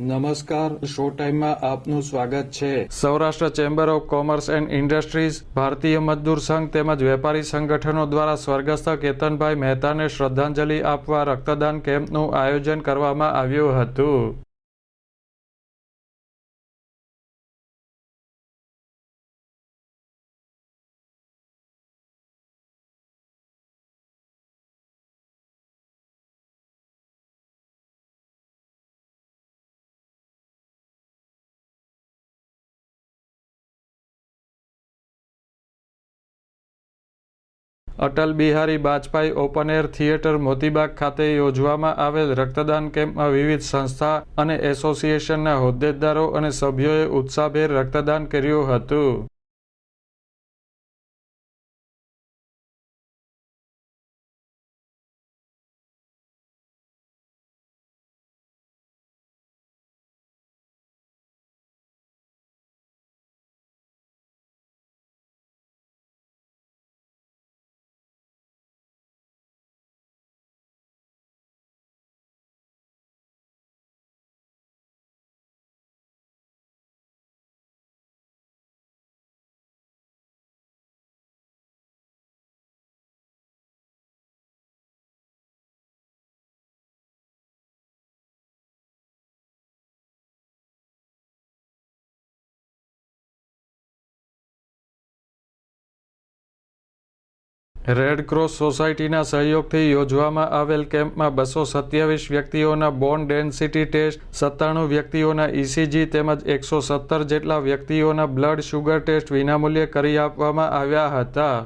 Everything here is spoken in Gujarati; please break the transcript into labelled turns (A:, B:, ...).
A: નમસ્કાર, શો ટાઈમમાં આપનું સ્વાગત છે.
B: Saurashtra chamber of commerce and industries, Bharatiya Mazdoor Sangh તેમજ વેપારી સંગઠનો દ્વારા સ્વર્ગસ્થ કેતનભાઈ મહેતાને શ્રદ્ધાંજલિ આપવા રક્તદાન કેમ્પનું આયોજન કરવામાં આવ્યું હતું. Atal Bihari Bajpai open air theatre Motibagh ખાતે યોજવામાં આવેલ રક્તદાન કેમ્પમાં વિવિધ સંસ્થા અને એસોસિએશનના હોદ્દેદારો અને સભ્યોએ ઉત્સાહભેર રક્તદાન કર્યું હતું. રેડ ક્રોસ સોસાયટીના સહયોગથી યોજવામાં આવેલ કેમ્પમાં બસો સત્યાવીસ વ્યક્તિઓના બોન ડેન્સિટી ટેસ્ટ, સત્તાણું વ્યક્તિઓના ઇસીજી તેમજ એકસો સત્તર જેટલા વ્યક્તિઓના બ્લડ શુગર ટેસ્ટ વિનામૂલ્યે કરી આપવામાં આવ્યા હતા.